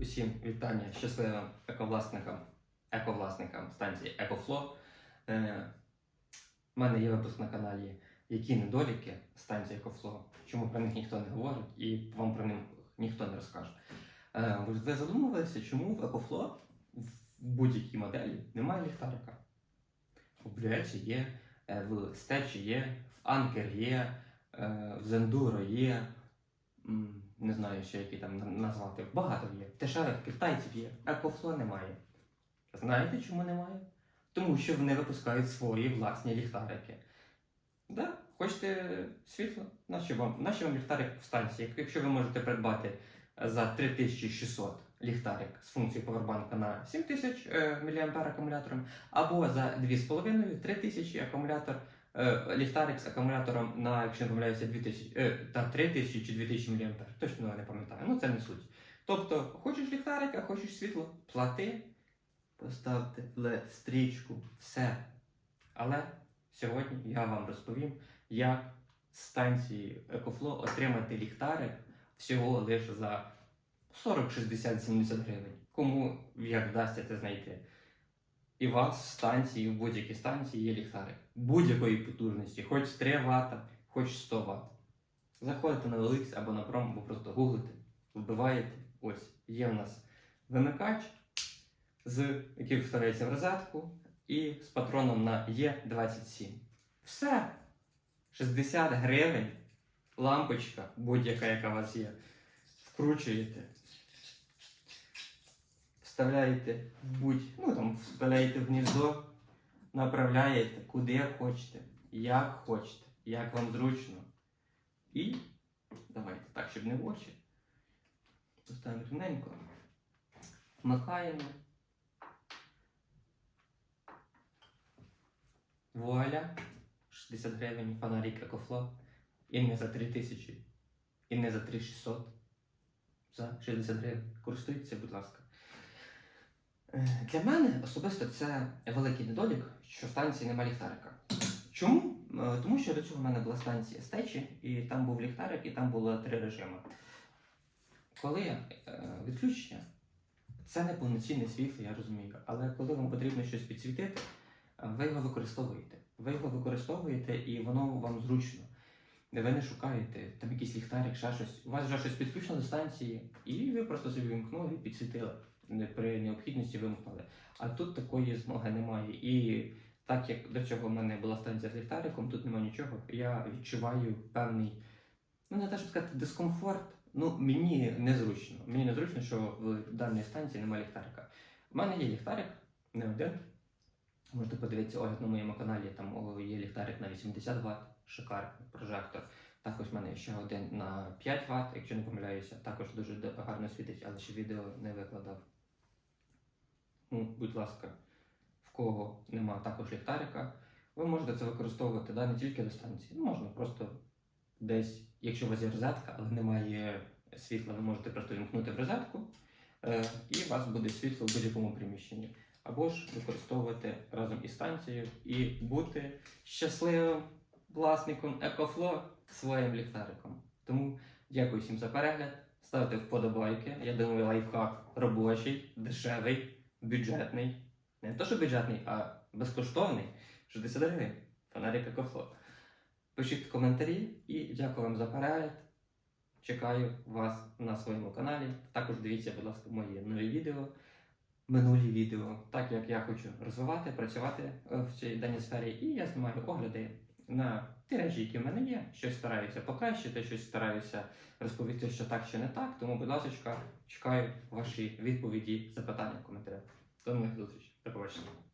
Усім вітання щасливим ековласникам, ековласникам станції EcoFlow. Е, У мене є випуск на каналі Які недоліки станції EcoFlow, чому про них ніхто не говорить і вам про них ніхто не розкаже. Е, ви- задумувалися, чому в EcoFlow в будь-якій моделі немає ліхтарика? У Блюеці є, е, в Стечі є, в Anker є, е, в Zenduro є. Не знаю, ще які там назвати. Багато є. Дешевих китайців є. Екофло немає. Знаєте, чому немає? Тому що вони випускають свої власні ліхтарики. Да? Хочете світло? Наші вам, наші вам ліхтарик в станції. Якщо ви можете придбати за 3600 ліхтарик з функцією повербанка на 7000 е, мА акумулятором, або за 2,5-3000 акумулятор е, ліхтарик з акумулятором на, якщо не помиляюся, 2000, е, та 3000 чи 2000 мА. Точно не пам'ятаю. Ну це не суть. Тобто, хочеш ліхтарик, а хочеш світло, плати, поставте LED, стрічку, все. Але сьогодні я вам розповім, як з станції EcoFlow отримати ліхтарик всього лише за 40, 60, 70 гривень. Кому як вдасться це знайти. І у вас в станції, в будь-якій станції є ліхтарик. Будь-якої потужності, хоч 3 Вт, хоч 100 Вт. Заходите на OLX або на пром, або просто гуглите, вбиваєте. Ось є у нас вимикач, з, який вставляється в розетку, і з патроном на Е27. Все. 60 гривень, лампочка, будь-яка, яка у вас є. Вкручуєте вставляєте в будь, ну там вставляєте в гніздо, направляєте куди хочете, як хочете, як вам зручно. І давайте так, щоб не в очі. Поставимо рівненько. Вмикаємо. Вуаля. 60 гривень фонарик Екофло. І не за 3000, і не за 3600. За 60 гривень. Користуйтеся, будь ласка. Для мене особисто це великий недолік, що в станції немає ліхтарика. Чому? Е, Тому що до цього в мене була станція стечі, і там був ліхтарик, і там було три режими. Коли е, відключення, це не повноцінне світло, я розумію. Але коли вам потрібно щось підсвітити, ви його використовуєте. Ви його використовуєте і воно вам зручно. Ви не шукаєте там якийсь ліхтарик, ще щось. У вас вже щось підключено до станції, і ви просто собі вимкнули і підсвітили. При необхідності вимкнули. А тут такої змоги немає. І так як до цього в мене була станція з ліхтариком, тут немає нічого. Я відчуваю певний, ну не те, щоб сказати, дискомфорт. Ну, мені незручно. Мені незручно, що в даній станції немає ліхтарика. У мене є ліхтарик, не один. Можете подивитися огляд на моєму каналі, там є ліхтарик на 80 Вт, шикарний прожектор. Також в мене ще один на 5 Вт, якщо не помиляюся, також дуже гарно світить, але ще відео не викладав. Ну, будь ласка, в кого нема також ліхтарика, ви можете це використовувати да, не тільки до станції. Ну, можна просто десь, якщо у вас є розетка, але немає світла, ви можете просто вімкнути в розетку, е, і у вас буде світло в будь-якому приміщенні. Або ж використовувати разом із станцією і бути щасливим власником EcoFlow своїм ліхтариком. Тому дякую всім за перегляд. Ставте вподобайки. Я думаю, лайфхак робочий, дешевий, бюджетний. Не то, що бюджетний, а безкоштовний. 60 гривень. Фонарик EcoFlow. Пишіть коментарі і дякую вам за перегляд. Чекаю вас на своєму каналі. Також дивіться, будь ласка, мої нові відео, минулі відео, так як я хочу розвивати, працювати е, в цій даній сфері. І я знімаю огляди на ті речі, які в мене є. Щось стараюся покращити, щось стараюся розповісти, що так, що не так. Тому, будь ласка, чекаю ваші відповіді, запитання коментарях. До нових зустрічей. До побачення.